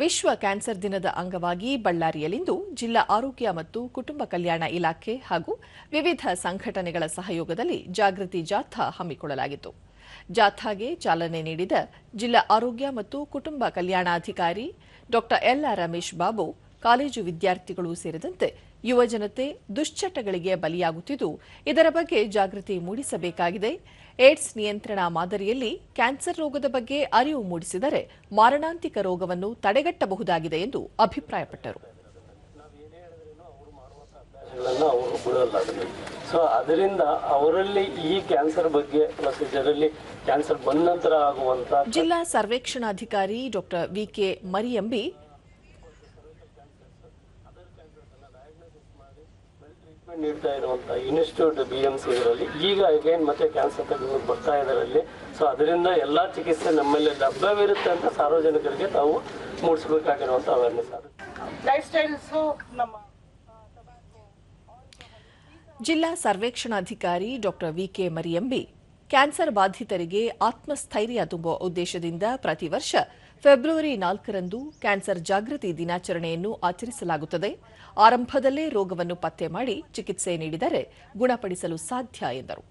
ವಿಶ್ವ ಕ್ಯಾನ್ಸರ್ ದಿನದ ಅಂಗವಾಗಿ ಬಳ್ಳಾರಿಯಲ್ಲಿಂದು ಜಿಲ್ಲಾ ಆರೋಗ್ಯ ಮತ್ತು ಕುಟುಂಬ ಕಲ್ಯಾಣ ಇಲಾಖೆ ಹಾಗೂ ವಿವಿಧ ಸಂಘಟನೆಗಳ ಸಹಯೋಗದಲ್ಲಿ ಜಾಗೃತಿ ಜಾಥಾ ಹಮ್ಮಿಕೊಳ್ಳಲಾಗಿತ್ತು. ಜಾಥಾಗೆ ಚಾಲನೆ ನೀಡಿದ ಜಿಲ್ಲಾ ಆರೋಗ್ಯ ಮತ್ತು ಕುಟುಂಬ ಕಲ್ಯಾಣಾಧಿಕಾರಿ ಡಾ ಎಲ್ಆರ್ ರಮೇಶ್ ಬಾಬು, ಕಾಲೇಜು ವಿದ್ಯಾರ್ಥಿಗಳು ಸೇರಿದಂತೆ ಯುವಜನತೆ ದುಶ್ಚಟಗಳಿಗೆ ಬಲಿಯಾಗುತ್ತಿದ್ದು ಇದರ ಬಗ್ಗೆ ಜಾಗೃತಿ ಮೂಡಿಸಬೇಕಾಗಿದೆ. ಏಡ್ಸ್ ನಿಯಂತ್ರಣ ಮಾದರಿಯಲ್ಲಿ ಕ್ಯಾನ್ಸರ್ ರೋಗದ ಬಗ್ಗೆ ಅರಿವು ಮೂಡಿಸಿದರೆ ಮಾರಣಾಂತಿಕ ರೋಗವನ್ನು ತಡೆಗಟ್ಟಬಹುದಾಗಿದೆ ಎಂದು ಅಭಿಪ್ರಾಯಪಟ್ಟರು. ಸೊ ಅದರಿಂದ ಅವರಲ್ಲಿ ಈ ಕ್ಯಾನ್ಸರ್ ಬಗ್ಗೆ ಮತ್ತು ಇದರಲ್ಲಿ ಕ್ಯಾನ್ಸರ್ ಬಂದ ನಂತರ ಆಗುವಂತ ಜಿಲ್ಲಾ ಸರ್ವೇಕ್ಷಣಾಧಿಕಾರಿ ಡಾಕ್ಟರ್ ವಿಕೆ ಮರಿಯಂಬಿ ನೀಡ್ತಾ ಇರುವಂತ ಇನ್ಸ್ಟಿಟ್ಯೂಟ್ ಬಿ ಎಂ ಸಿ ಇದರಲ್ಲಿ. ಈಗ ಅಗೇನ್ ಮತ್ತೆ ಕ್ಯಾನ್ಸರ್ ತಗೊಂಡು ಬರ್ತಾ ಇದರಲ್ಲಿ. ಸೊ ಅದರಿಂದ ಎಲ್ಲಾ ಚಿಕಿತ್ಸೆ ನಮ್ಮಲ್ಲಿ ಲಭ್ಯವಿರುತ್ತೆ ಅಂತ ಸಾರ್ವಜನಿಕರಿಗೆ ತಾವು ಮೂಡಿಸಬೇಕಾಗಿರುವಂತ ಅವೇರ್ನೆಸ್ ನಮ್ಮ ಜಿಲ್ಲಾ ಸರ್ವೇಕ್ಷಣಾಧಿಕಾರಿ ಡಾ ವಿಕೆ ಮರಿಯಂಬಿ ಕ್ಯಾನ್ಸರ್ ಬಾಧಿತರಿಗೆ ಆತ್ಮಸ್ಥೈರ್ಯ ತುಂಬುವ ಉದ್ದೇಶದಿಂದ ಪ್ರತಿ ವರ್ಷ ಫೆಬ್ರವರಿ ನಾಲ್ಕರಂದು ಕ್ಯಾನ್ಸರ್ ಜಾಗೃತಿ ದಿನಾಚರಣೆಯನ್ನು ಆಚರಿಸಲಾಗುತ್ತದೆ. ಆರಂಭದಲ್ಲೇ ರೋಗವನ್ನು ಪತ್ತೆ ಮಾಡಿ ಚಿಕಿತ್ಸೆ ನೀಡಿದರೆ ಗುಣಪಡಿಸಲು ಸಾಧ್ಯ ಎಂದರು.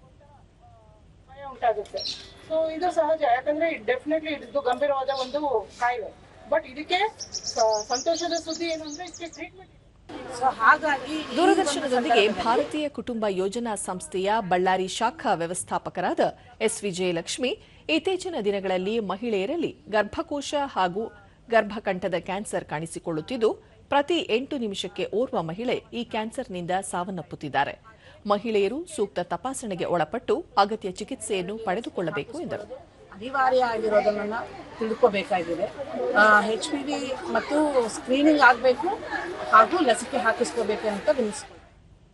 ಸೊ ಇದು ಸಹಜ. ಯಾಕಂದ್ರೆ ಡೆಫಿನೆಟ್ಲಿ ಇದು ಗಂಭೀರವಾದ ಒಂದು ಕಾಯಿಲೆ. ಬಟ್ ಇದಕ್ಕೆ ಸಂತೋಷದ ಸುದ್ದಿ ಏನು ಅಂದ್ರೆ ಇದಕ್ಕೆ ಟ್ರೀಟ್ಮೆಂಟ್ ಸೊ ಹಾಗಾಗಿ ದೂರದರ್ಶನದೊಂದಿಗೆ ಭಾರತೀಯ ಕುಟುಂಬ ಯೋಜನಾ ಸಂಸ್ಥೆಯ ಬಳ್ಳಾರಿ ಶಾಖಾ ವ್ಯವಸ್ಥಾಪಕರಾದ ಎಸ್. ವಿಜಯಲಕ್ಷ್ಮಿ ಇತ್ತೀಚಿನ ದಿನಗಳಲ್ಲಿ ಮಹಿಳೆಯರಲ್ಲಿ ಗರ್ಭಕೋಶ ಹಾಗೂ ಗರ್ಭಕಂಠದ ಕ್ಯಾನ್ಸರ್ ಕಾಣಿಸಿಕೊಳ್ಳುತ್ತಿದ್ದು, ಪ್ರತಿ ಎಂಟು ನಿಮಿಷಕ್ಕೆ ಓರ್ವ ಮಹಿಳೆ ಈ ಕ್ಯಾನ್ಸರ್ನಿಂದ ಸಾವನ್ನಪ್ಪುತ್ತಿದ್ದಾರೆ. ಮಹಿಳೆಯರು ಸೂಕ್ತ ತಪಾಸಣೆಗೆ ಒಳಪಟ್ಟು ಅಗತ್ಯ ಚಿಕಿತ್ಸೆಯನ್ನು ಪಡೆದುಕೊಳ್ಳಬೇಕು ಎಂದರು. ಅನಿವಾರ್ಯ ಆಗಿರೋದನ್ನ ತಿಳ್ಕೋಬೇಕಾಗಿದೆ ಹೆಚ್ ಪಿ ವಿ ಮತ್ತು ಸ್ಕ್ರೀನಿಂಗ್ ಆಗಬೇಕು ಹಾಗೂ ಲಸಿಕೆ ಹಾಕಿಸ್ಕೋಬೇಕು ಅಂತ ವಿನಿಸ್ಕೊಂಡು